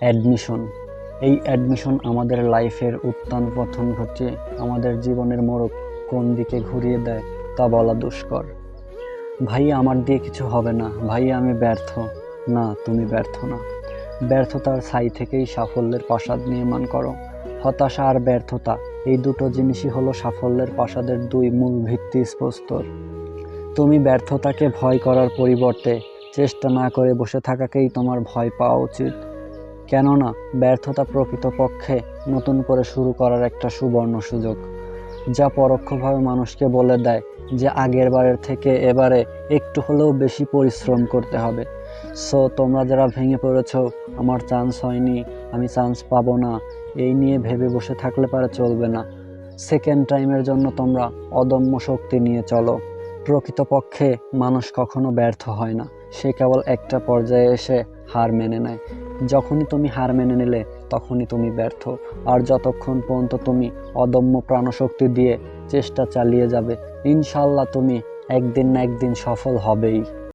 Admission. এই admission আমাদের লাইফের উত্থান পতন ঘটিয়ে আমাদের জীবনের মোড়ক কোন দিকে ঘুরিয়ে দেয় তা বলা দুষ্কর। ভাই আমার দিয়ে কিছু হবে না। ভাই আমি ব্যর্থ। না, তুমি ব্যর্থ না। ব্যর্থতার ছাই থেকেই সাফল্যের প্রাসাদ নির্মাণ করো। হতাশা আর ব্যর্থতা, এই দুটো জিনিসই হলো সাফল্যের প্রাসাদের দুই মূল ভিত্তি স্তর তুমি ব্যর্থতাকে ভয় করার পরিবর্তে চেষ্টা না করে বসে থাকাকেই তোমার ভয় পাওয়া উচিত। কেননা ব্যর্থতা প্রকৃতপক্ষে নতুন করে শুরু করার একটা সুবর্ণ সুযোগ, যা পরোক্ষভাবে মানুষকে বলে দেয় যে আগের বারের থেকে এবারে একটু হলেও বেশি পরিশ্রম করতে হবে। সো, তোমরা যারা ভেঙে পড়েছ, আমার চান্স হয়নি, আমি চান্স পাবো না, এই নিয়ে ভেবে বসে থাকলে পারে চলবে না। সেকেন্ড টাইমের জন্য তোমরা অদম্য শক্তি নিয়ে চলো। প্রকৃতপক্ষে মানুষ কখনো ব্যর্থ হয় না, সে কেবল একটা পর্যায়ে এসে হার মেনে নেয়। যখনই তুমি হার মেনে নিলে তখনই তুমি ব্যর্থ। আর যতক্ষণ পর্যন্ত তুমি অদম্য প্রাণশক্তি দিয়ে চেষ্টা চালিয়ে যাবে ইনশাল্লাহ তুমি একদিন না একদিন সফল হবেই।